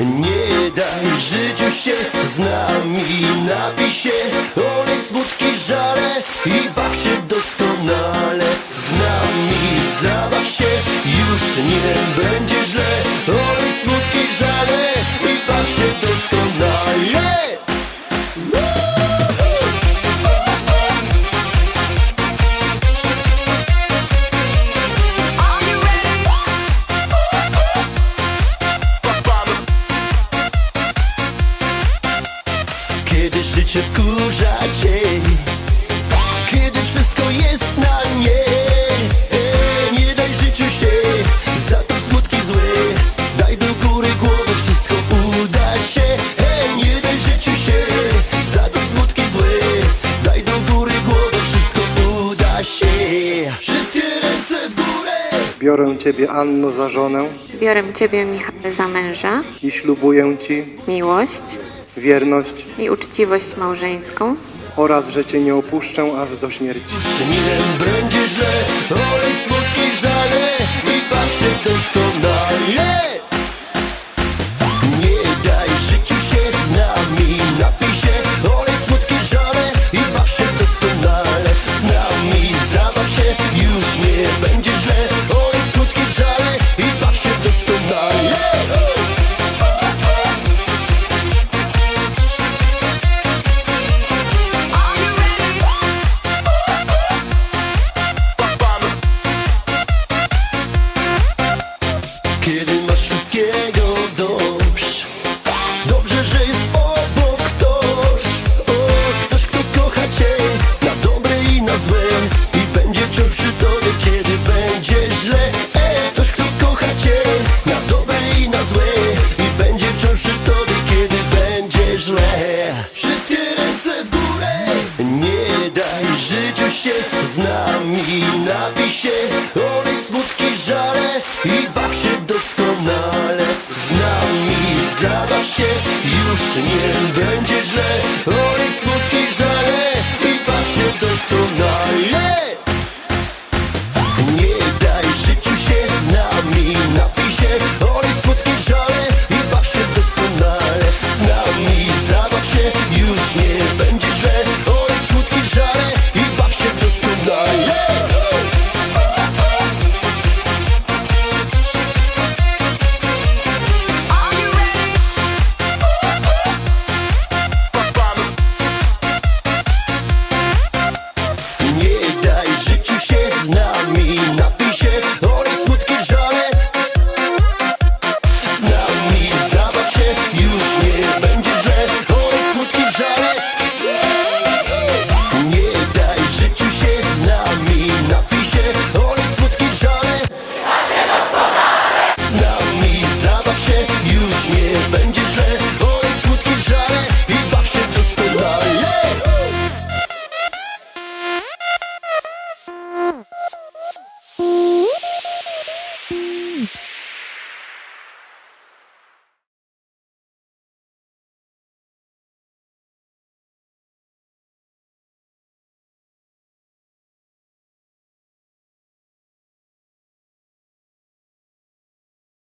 Nie daj życiu się z nami napisie Olej, smutki, żale i życie wkurza cię Kiedy wszystko jest na nie. E, Nie daj życiu się Za to smutki zły. Daj do góry głowę Wszystko uda się. E, Nie daj życiu się Za to smutki zły. Daj do góry głowę Wszystko uda się. Wszystkie ręce w górę. Biorę Ciebie, Anno, za żonę Biorę Ciebie, Michale, za męża, i ślubuję Ci miłość wierność i uczciwość małżeńską oraz, że Cię nie opuszczę aż do śmierci. Będzie źle Olej smutki, żale I się się Z nami napij się Olej smutki, żale I baw się doskonale. Z nami zabaw się Już nie będzie źle